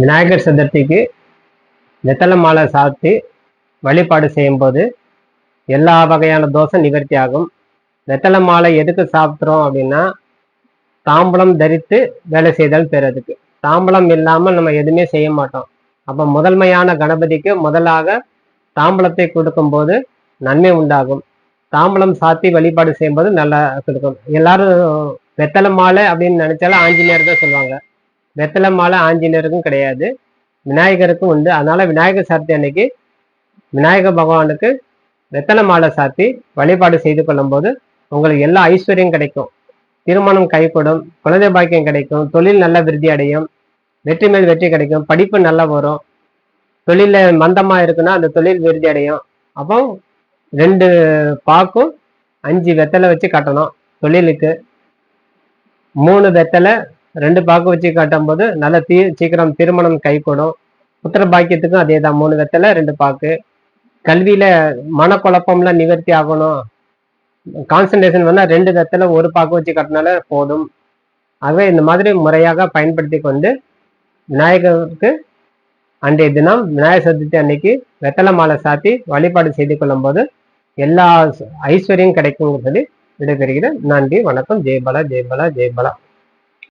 விநாயகர் சதுர்த்திக்கு வெத்தலை மாலை சாத்தி வழிபாடு செய்யும்போது எல்லா வகையான தோஷம் நிவர்த்தி ஆகும் வெத்தலை மாலை எதுக்கு சாப்பிட்றோம் அப்படின்னா தாம்பலம் தரித்து வேலை செய்தால் பெறதுக்கு தாம்பலம் இல்லாமல் நம்ம எதுவுமே செய்ய மாட்டோம். அப்போ முதன்மையான கணபதிக்கு முதலாக தாம்பலத்தை கொடுக்கும்போது நன்மை உண்டாகும். தாம்பலம் சாத்தி வழிபாடு செய்யும்போது நல்லா கொடுக்கும். எல்லாரும் வெத்தலை மாலை அப்படின்னு நினைச்சாலும் ஆஞ்சநேயர் தான் சொல்லுவாங்க. வெத்தலை மாலை ஆஞ்சநேயருக்கும் கிடையாது. விநாயகருக்கும் உண்டு. அதனால விநாயகர் சதுர்த்தி அன்னைக்கு விநாயக பகவானுக்கு வெத்தலை மாலை சாத்தி வழிபாடு செய்து கொள்ளும்போது உங்களுக்கு எல்லா ஐஸ்வர்யம் கிடைக்கும். திருமணம் கைகூடும் குழந்தை பாக்கியம் கிடைக்கும் தொழில் நல்ல விருத்தி அடையும் வெற்றி மேல் வெற்றி கிடைக்கும் படிப்பு நல்லா வரும். தொழிலில் மந்தமாக இருக்குன்னா அந்த தொழில் விருத்தி அடையும். அப்போ ரெண்டு பாக்கும் அஞ்சு வெத்தலை வச்சு கட்டணும் தொழிலுக்கு. மூணு வெத்தலை ரெண்டு பாக்கு வச்சு காட்டும் போது நல்ல தீ சீக்கிரம் திருமணம் கைகூடும். புத்திர பாக்கியத்துக்கும் அதே தான் மூணு வெத்தலை ரெண்டு பாக்கு. கல்வியில மனக்குழப்பம்லாம் நிவர்த்தி ஆகணும். கான்சன்ட்ரேஷன் வந்தால் ரெண்டு வெத்தலை ஒரு பாக்கு வச்சு கட்டினால போதும். ஆகவே இந்த மாதிரி முறையாக பயன்படுத்தி கொண்டு விநாயகருக்கு அன்றைய தினம் விநாயகர் சதுர்த்தி அன்னைக்கு வெத்தலை மாலை சாத்தி வழிபாடு செய்து கொள்ளும்போது எல்லா ஐஸ்வர்யம் கிடைக்கும் சொல்லி விடைபெறுகிறேன். நன்றி வணக்கம். ஜெயபாலா ஜெயபாலா ஜெயபாலா